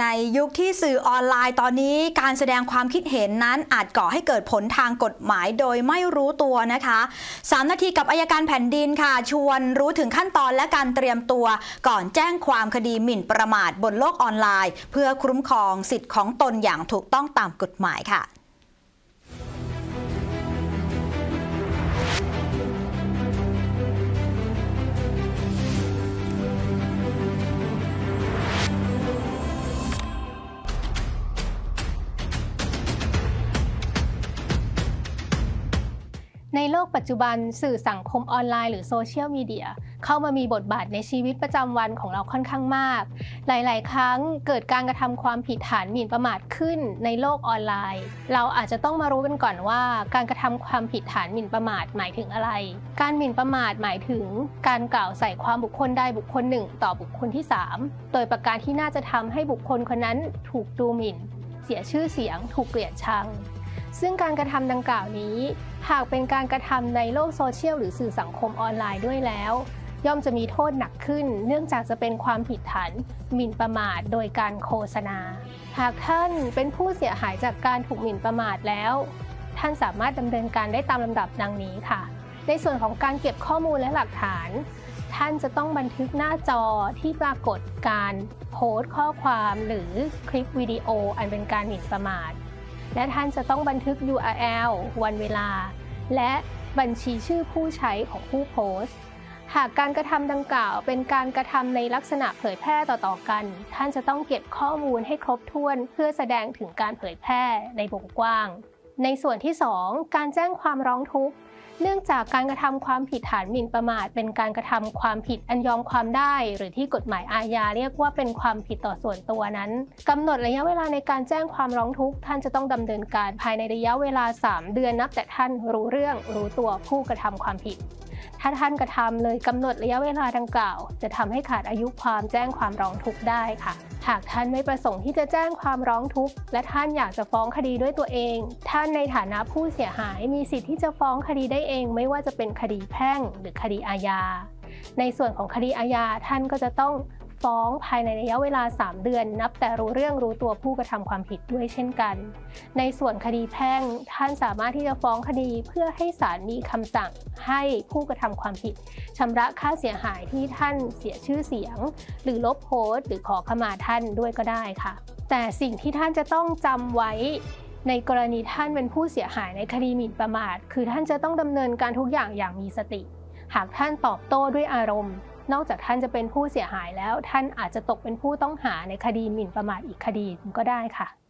ในยุคที่สื่อออนไลน์ตอนนี้การแสดงความคิดเห็นนั้นอาจก่อให้เกิดผลทางกฎหมายโดยไม่รู้ตัวนะคะ 3 นาทีกับอายการแผ่นดินค่ะ ชวนรู้ถึงขั้นตอนและการเตรียมตัว ก่อนแจ้งความคดีหมิ่นประมาทบนโลกออนไลน์ เพื่อคุ้มครองสิทธิ์ของตนอย่างถูกต้องตามกฎหมายค่ะ ในโลกปัจจุบันสื่อสังคมออนไลน์หรือโซเชียลมีเดียเข้ามามีบทบาทในชีวิตประจำวันของเราค่อนข้างมาก หลาย ๆ ครั้งเกิดการกระทำความผิดฐานหมิ่นประมาทขึ้นในโลกออนไลน์ เราอาจจะต้องมารู้กันก่อนว่า การกระทำความผิดฐานหมิ่นประมาทหมายถึงอะไร การหมิ่นประมาทหมายถึง การกล่าวใส่ความบุคคลใดบุคคลหนึ่ง ต่อบุคคลที่ 3 โดยประการที่น่าจะทำให้บุคคลคนนั้นถูกดูหมิ่น เสียชื่อเสียง ถูกเกลียดชัง ซึ่งการกระทำดังกล่าวนี้ หากเป็นการกระทำในโลกโซเชียลหรือสื่อสังคมออนไลน์ด้วยแล้ว ย่อมจะมีโทษหนักขึ้น เนื่องจากจะเป็นความผิดฐานหมิ่นประมาทโดยการโฆษณา หากท่านเป็นผู้เสียหายจากการถูกหมิ่นประมาทแล้ว ท่านสามารถดำเนินการได้ตามลำดับดังนี้ค่ะ ในส่วนของการเก็บข้อมูลและหลักฐาน ท่านจะต้องบันทึกหน้าจอที่ปรากฏการโพสต์ข้อความหรือคลิปวิดีโออันเป็นการหมิ่นประมาท และท่านจะต้องบันทึก URL วันเวลา และบัญชีชื่อผู้ใช้ของผู้โพสต์ หากการกระทำดังกล่าวเป็นการกระทำในลักษณะเผยแพร่ต่อๆกัน ท่านจะต้องเก็บข้อมูลให้ครบถ้วนเพื่อแสดงถึงการเผยแพร่ในวงกว้าง ในส่วนที่ 2 การแจ้งความร้องทุกข์ เนื่องจากการกระทำความผิดฐานหมิ่นประมาท เป็นการกระทำความผิดอันยอมความได้ หรือที่กฎหมายอาญาเรียกว่าเป็นความผิดต่อส่วนตัวนั้นกำหนดระยะเวลาในการแจ้งความร้องทุกข์ ท่านจะต้องดำเนินการภายในระยะเวลา 3 เดือนนับแต่ท่านรู้เรื่องรู้ตัวผู้กระทำความผิด ถ้าท่านกระทำเลยกำหนดระยะเวลาดังกล่าว จะทำให้ขาดอายุความแจ้งความร้องทุกข์ได้ค่ะ หากท่านไม่ประสงค์ที่จะแจ้งความร้องทุกข์ และท่านอยากจะฟ้องคดีด้วยตัวเอง ท่านในฐานะผู้เสียหายมีสิทธิ์ที่จะฟ้องคดีได้เอง ไม่ว่าจะเป็นคดีแพ่งหรือคดีอาญาในส่วนของคดีอาญาท่านก็จะต้อง ฟ้องภายในระยะเวลา 3 เดือน นับแต่รู้เรื่องรู้ตัวผู้กระทำความผิดด้วยเช่นกัน ในส่วนคดีแพ่ง ท่านสามารถที่จะฟ้องคดีเพื่อให้ศาลมีคำสั่งให้ผู้กระทำความผิดชำระค่าเสียหายที่ท่านเสียชื่อเสียง หรือลบโพสต์ หรือขอขมาท่านด้วยก็ได้ค่ะ แต่สิ่งที่ท่านจะต้องจำไว้ในกรณีท่านเป็นผู้เสียหายในคดีหมิ่นประมาท คือท่านจะต้องดำเนินการทุกอย่างอย่างมีสติ หากท่านตอบโต้ด้วยอารมณ์ นอกจากท่านจะเป็นผู้เสียหายแล้วท่านอาจจะตกเป็นผู้ต้องหาในคดีหมิ่นประมาทอีกคดีหนึ่งก็ได้ค่ะ